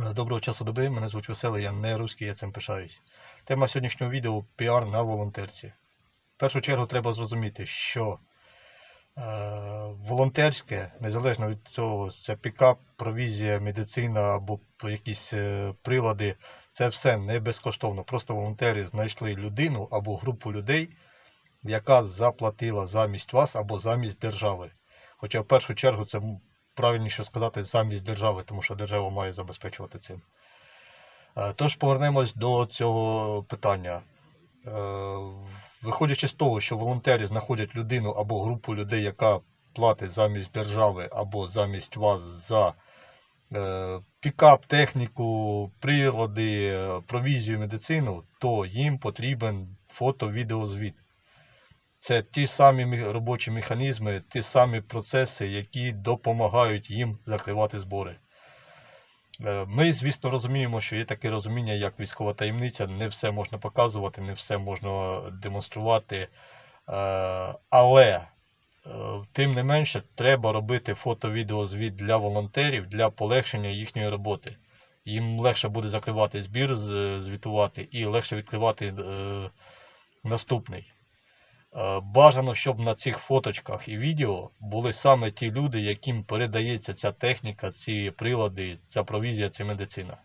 Е, Доброго часу доби, мене звуть Веселий, я не русський, я цим пишаюсь. Тема сьогоднішнього відео піар на волонтерці. В першу чергу треба зрозуміти, що е, волонтерське, незалежно від цього, це пікап, провізія, медицина або якісь е, прилади, це все не безкоштовно. Просто волонтери знайшли людину або групу людей, яка заплатила замість вас або замість держави. Хоча в першу чергу це правильніше сказати замість держави, тому що держава має забезпечувати цим. Е, Тож повернемось до цього питання. Е, Виходячи з того, що волонтери знаходять людину або групу людей, яка платить замість держави або замість вас за е, пікап, техніку, прилади, провізію, медицину, то їм потрібен фото-відеозвіт. Це ті самі робочі механізми, ті самі процеси, які допомагають їм закривати збори. Е, Ми, звісно, розуміємо, що є таке розуміння, як військова таємниця, не все можна показувати, не все можна демонструвати. Е, Але, е, тим не менше, треба робити фото-відеозвіт для волонтерів для полегшення їхньої роботи. Їм легше буде закривати збір, звітувати і легше відкривати наступний. Е, Бажано, щоб на цих фоточках і відео були саме ті люди, яким передається ця техніка, ці прилади, ця провізія, ця медицина.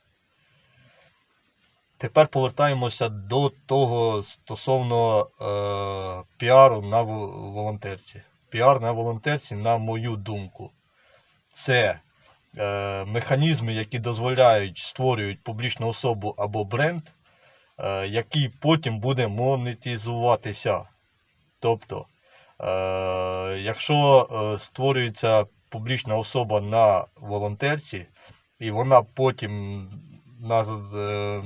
Тепер повертаємося до того стосовно е, піару на волонтерці. Піар на волонтерці, на мою думку, це е, механізми, які дозволяють створюють публічну особу або бренд, е, який потім буде монетизуватися. Тобто, е, якщо е, створюється публічна особа на волонтерці, і вона потім, е,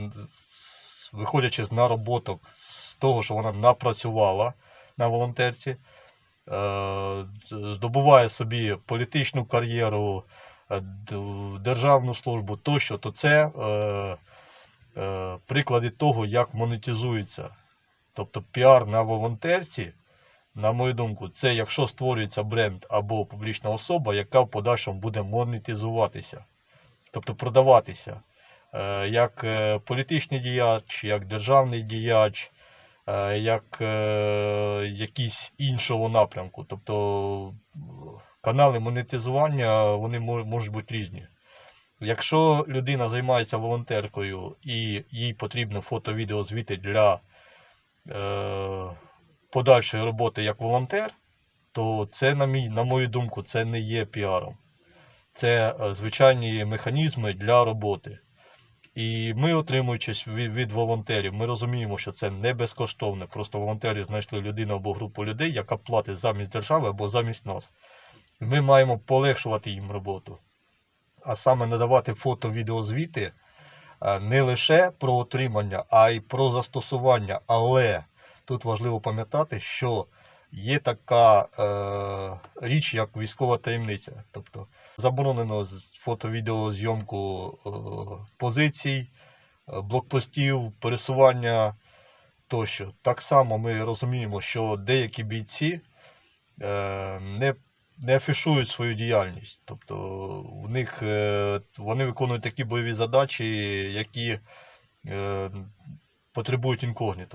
виходячи з нароботок з того, що вона напрацювала на волонтерці, здобуває собі політичну кар'єру, державну службу тощо, то це приклади того, як монетизується. Тобто піар на волонтерці, на мою думку, це якщо створюється бренд або публічна особа, яка в подальшому буде монетизуватися, тобто продаватися е, як е, політичний діяч, як державний діяч, е, як якийсь іншого напрямку. Тобто канали монетизування вони можуть бути різні. Якщо людина займається волонтеркою і їй потрібно фото-відео звіти для подальшої роботи як волонтер, то це, на, мій, на мою думку, це не є піаром. Це е, звичайні механізми для роботи. І ми, отримуючись від, від волонтерів, ми розуміємо, що це не безкоштовне. Просто волонтери знайшли людину або групу людей, яка платить замість держави або замість нас. Ми маємо полегшувати їм роботу. А саме надавати фото-відеозвіти е, не лише про отримання, а й про застосування. Але тут важливо пам'ятати, що є така е, річ, як військова таємниця. Тобто заборонено фото-відеозйомку е, позицій, е, блокпостів, пересування тощо. Так само ми розуміємо, що деякі бійці е, не, не афішують свою діяльність. Тобто в них е, вони виконують такі бойові задачі, які е, потребують інкогніто.